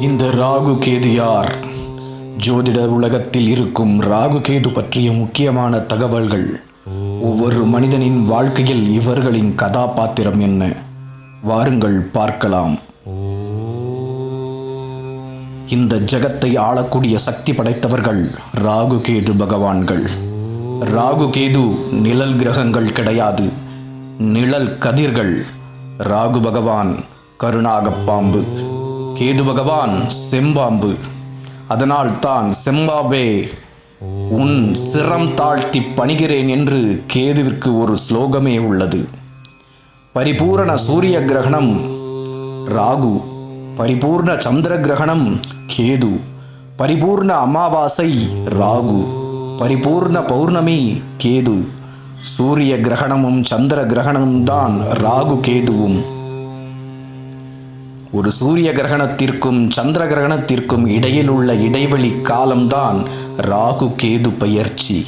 இந்த ராகு கேது யார்? ஜோதிட உலகத்தில் இருக்கும் ராகு கேது பற்றிய முக்கியமான தகவல்கள். ஒவ்வொரு மனிதனின் வாழ்க்கையில் இவர்களின் கதாபாத்திரம் என்ன? வாருங்கள் பார்க்கலாம். இந்த ஜகத்தை ஆளக்கூடிய சக்தி படைத்தவர்கள் ராகு கேது பகவான்கள். ராகு கேது நிழல் கிரகங்கள் கிடையாது. நிழல் கதிர்கள். ராகு பகவான் கருணாகப் பாம்பு. கேது பகவான் செம்பாம்பு. அதனால் தான் செம்பாபே உன் சிரம் தாழ்த்தி பணிகிறேன் என்று கேதுவிற்கு ஒரு ஸ்லோகமே உள்ளது. பரிபூரண சூரிய கிரகணம் ராகு பரிபூர்ண சந்திர கிரகணம் கேது பரிபூர்ண அமாவாசை ராகு பரிபூர்ண பௌர்ணமி கேது. சூரிய கிரகணமும் சந்திர கிரகணமும் தான் ராகு கேதுவும். ஒரு சூரிய கிரகணத்திற்கும் சந்திர கிரகணத்திற்கும் இடையில் உள்ள இடைவெளி காலம்தான் ராகு கேது பயிற்சி.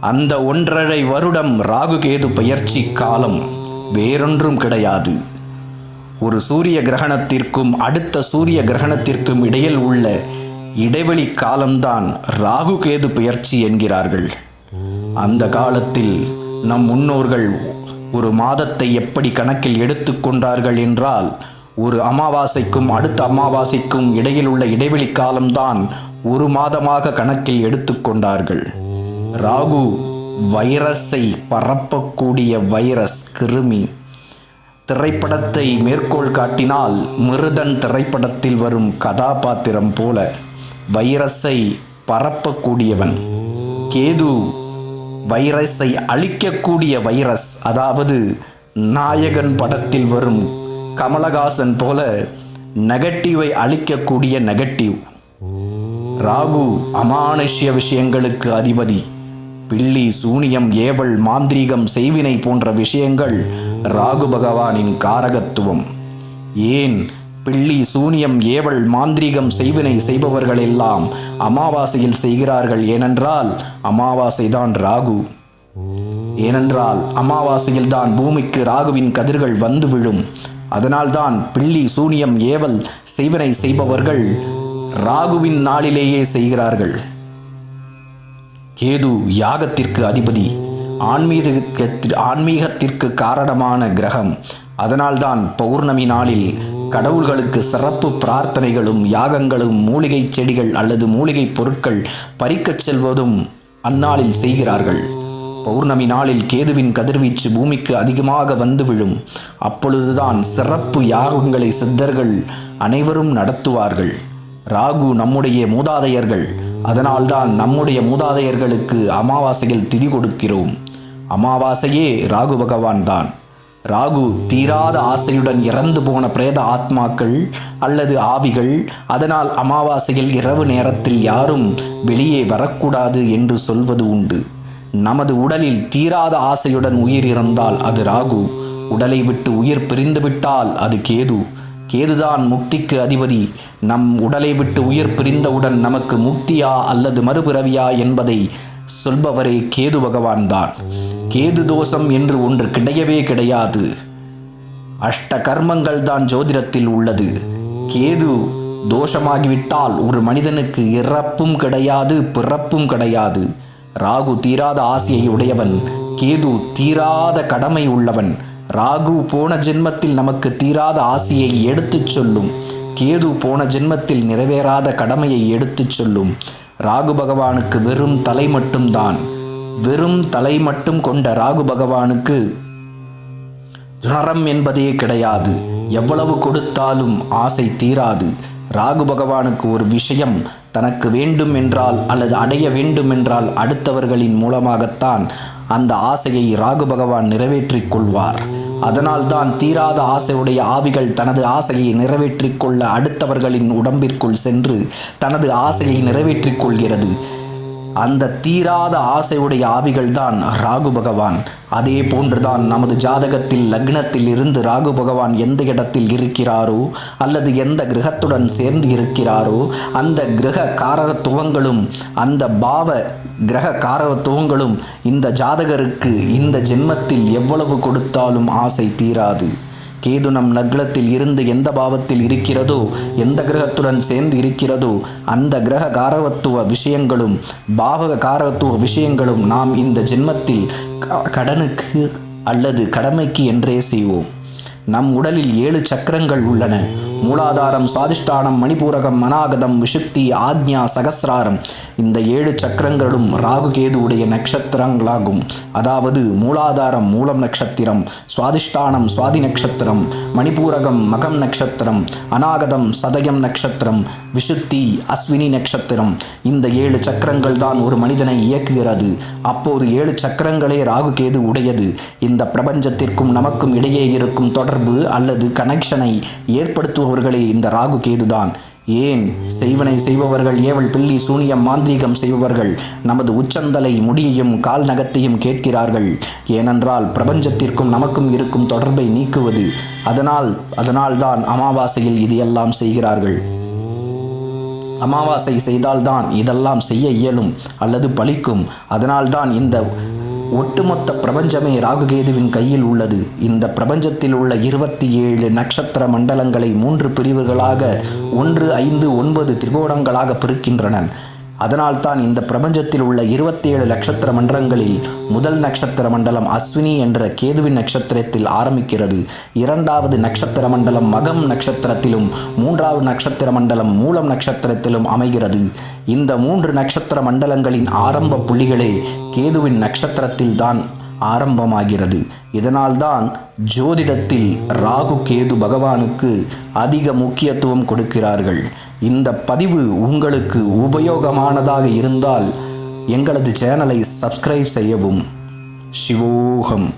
அந்த ஒன்றரை வருடம் ராகு கேது பயிற்சி காலம் வேறொன்றும் கிடையாது. ஒரு சூரிய கிரகணத்திற்கும் அடுத்த சூரிய கிரகணத்திற்கும் இடையில் உள்ள இடைவெளி காலம்தான் ராகு கேது பெயர்ச்சி என்கிறார்கள். அந்த காலத்தில் நம் முன்னோர்கள் ஒரு மாதத்தை எப்படி கணக்கில் எடுத்துக்கொண்டார்கள் என்றால் ஒரு அமாவாசைக்கும் அடுத்த அமாவாசைக்கும் இடையில் உள்ள இடைவெளி காலம்தான் ஒரு மாதமாக கணக்கில் எடுத்துக்கொண்டார்கள் ராகு வைரஸை பரப்பக்கூடிய வைரஸ் கிருமி. திரைப்படத்தை மேற்கோள் காட்டினால் மிருதன் திரைப்படத்தில் வரும் கதாபாத்திரம் போல வைரஸை பரப்பக்கூடியவன். கேது வைரஸை அழிக்கக்கூடிய வைரஸ் அதாவது நாயகன் படத்தில் வரும் கமலஹாசன் போல நெகட்டிவை அழிக்கக்கூடிய நெகட்டிவ் ராகு அமானுஷ்ய விஷயங்களுக்கு அதிபதி. பில்லி சூனியம் ஏவல் மாந்திரீகம் செய்வினை போன்ற விஷயங்கள் ராகு பகவானின் காரகத்துவம். ஏன்? பில்லி சூனியம் ஏவல் மாந்திரீகம் செய்வினை செய்பவர்கள் எல்லாம் அமாவாசையில் செய்கிறார்கள். ஏனென்றால் அமாவாசைதான் ராகு. ஏனென்றால் அமாவாசையில் தான் பூமிக்கு ராகுவின் கதிர்கள் வந்து விழும். அதனால்தான் பிள்ளி சூனியம் ஏவல் செய்வனை செய்பவர்கள் ராகுவின் நாளிலேயே செய்கிறார்கள். கேது யாகத்திற்கு அதிபதி ஆன்மீகத்திற்கு ஆன்மீகத்திற்கு காரணமான கிரகம். அதனால்தான் பௌர்ணமி நாளில் கடவுள்களுக்கு சிறப்பு பிரார்த்தனைகளும் யாகங்களும் மூலிகை செடிகள் அல்லது மூலிகை பொருட்கள் பறிக்கச் செல்வதும் அந்நாளில் செய்கிறார்கள். பௌர்ணமி நாளில் கேதுவின் கதிர்வீச்சு பூமிக்கு அதிகமாக வந்து விழும். அப்பொழுதுதான் சிறப்பு யாகங்களை சித்தர்கள் அனைவரும் நடத்துவார்கள். ராகு நம்முடைய மூதாதையர்கள். அதனால்தான் நம்முடைய மூதாதையர்களுக்கு அமாவாசையில் திதி கொடுக்கிறோம். அமாவாசையே ராகு பகவான் தான். ராகு தீராத ஆசையுடன் இறந்து போன பிரேத ஆத்மாக்கள் அல்லது ஆவிகள் அதனால் அமாவாசையில் இரவு நேரத்தில் யாரும் வெளியே வரக்கூடாது என்று சொல்வது உண்டு. நமது உடலில் தீராத ஆசையுடன் உயிர் இறந்தால் அது ராகு. உடலை விட்டு உயிர் பிரிந்துவிட்டால் அது கேது. கேதுதான் முக்திக்கு அதிபதி. நம் உடலை விட்டு உயிர் பிரிந்தவுடன் நமக்கு முக்தியா அல்லது மறுபிறவியா என்பதை சொல்பவரே கேது பகவான் தான். கேது தோஷம் என்று ஒன்று கிடையவே கிடையாது. அஷ்ட கர்மங்கள் தான் ஜோதிடத்தில் உள்ளது. கேது தோஷமாகிவிட்டால் ஒரு மனிதனுக்கு இறப்பும் கிடையாது பிறப்பும் கிடையாது. ராகு தீராத ஆசையை உடையவன் கேது தீராத கடமை உள்ளவன். ராகு போன ஜென்மத்தில் நமக்கு தீராத ஆசையை எடுத்துச் சொல்லும். கேது போன ஜென்மத்தில் நிறைவேறாத கடமையை எடுத்துச் சொல்லும். ராகு பகவானுக்கு வெறும் தலை மட்டும்தான். வெறும் தலை மட்டும் கொண்ட ராகு பகவானுக்கு ஜுனரம் என்பதே கிடையாது. எவ்வளவு கொடுத்தாலும் ஆசை தீராது. ராகு பகவானுக்கு ஒரு விஷயம் தனக்கு வேண்டும் என்றால் அல்லது அடைய வேண்டும் என்றால் அடுத்தவர்களின் மூலமாகத்தான் அந்த ஆசையை ராகு பகவான் நிறைவேற்றிக் கொள்வார். அதனால்தான் தீராத ஆசையுடைய ஆவிகள் தனது ஆசையை நிறைவேற்றிக் கொள்ள அடுத்தவர்களின் உடம்பிற்குள் சென்று தனது ஆசையை நிறைவேற்றிக் கொள்கிறது. அந்த தீராத ஆசையுடைய ஆவிகள் தான் ராகு பகவான். அதே போன்றுதான் நமது ஜாதகத்தில் லக்னத்தில் இருந்து ராகு பகவான் எந்த இடத்தில் இருக்கிறாரோ அல்லது எந்த கிரகத்துடன் சேர்ந்து இருக்கிறாரோ அந்த கிரக காரகத்துவங்களும் அந்த பாவ கிரக காரகத்துவங்களும் இந்த ஜாதகருக்கு இந்த ஜென்மத்தில் எவ்வளவு கொடுத்தாலும் ஆசை தீராது. கேது நம் நக்லத்தில் இருந்து எந்த பாவத்தில் இருக்கிறதோ எந்த கிரகத்துடன் சேர்ந்து இருக்கிறதோ அந்த கிரக காரகத்துவ விஷயங்களும் பாவக காரகத்துவ விஷயங்களும் நாம் இந்த ஜென்மத்தில் க- கடனுக்கு அல்லது கடமைக்கு என்றே செய்வோம். நம் உடலில் ஏழு சக்கரங்கள் உள்ளன. மூலாதாரம் சுவாதிஷ்டானம் மணிபூரகம் மனாகதம் விஷுத்தி ஆக்ஞா சகசிராரம். இந்த ஏழு சக்கரங்களும் ராகுகேது உடைய நட்சத்திரங்களாகும். அதாவது மூலாதாரம் மூலம் நட்சத்திரம் சுவாதிஷ்டானம் சுவாதி நட்சத்திரம் மணிபூரகம் மகம் நட்சத்திரம் அநாகதம் சதயம் நட்சத்திரம் விஷுத்தி அஸ்வினி நட்சத்திரம். இந்த ஏழு சக்கரங்கள் தான் ஒரு மனிதனை இயக்குகிறது. அப்போது ஏழு சக்கரங்களே ராகுகேது உடையது. இந்த பிரபஞ்சத்திற்கும் நமக்கும் இடையே இருக்கும் தொடர்பு அல்லது கனெக்ஷனை ஏற்படுத்துபவர்களே இந்த ராகு கேதுதான். ஏன்? செய்வனை செய்பவர்கள் ஏவல் பில்லி சூனியம் மாந்திரீகம் செய்பவர்கள் நமது உச்சந்தலை முடியையும் கால் நகத்தையும் கேட்கிறார்கள். ஏனென்றால் பிரபஞ்சத்திற்கும் நமக்கும் இருக்கும் தொடர்பை நீக்குவது அதனால் அதனால்தான் அமாவாசையில் இது எல்லாம் செய்கிறார்கள். அமாவாசை செய்தால்தான் இதெல்லாம் செய்ய இயலும் அல்லது பலிக்கும் அதனால்தான் இந்த ஒட்டுமொத்த பிரபஞ்சமே ராகுகேதுவின் கையில் உள்ளது. இந்த பிரபஞ்சத்தில் உள்ள இருபத்தி ஏழு நட்சத்திர மண்டலங்களை மூன்று பிரிவுகளாக ஒன்று ஐந்து ஒன்பது திரிகோணங்களாக பிரிக்கின்றன. அதனால்தான் இந்த பிரபஞ்சத்தில் உள்ள இருபத்தேழு நட்சத்திர மண்டலங்களில் முதல் நட்சத்திர மண்டலம் அஸ்வினி என்ற கேதுவின் நட்சத்திரத்தில் ஆரம்பிக்கிறது. இரண்டாவது நட்சத்திர மண்டலம் மகம் நட்சத்திரத்திலும் மூன்றாவது நட்சத்திர மண்டலம் மூலம் நட்சத்திரத்திலும் அமைகிறது. இந்த மூன்று நட்சத்திர மண்டலங்களின் ஆரம்ப புள்ளிகளே கேதுவின் நட்சத்திரத்தில் தான் ஆரம்பமாகிறது. இதனால்தான் ஜோதிடத்தில் ராகு கேது பகவானுக்கு அதிக முக்கியத்துவம் கொடுக்கிறார்கள். இந்த பதிவு உங்களுக்கு உபயோகமானதாக இருந்தால் எங்களது சேனலை சப்ஸ்கிரைப் செய்யவும். சிவோகம்.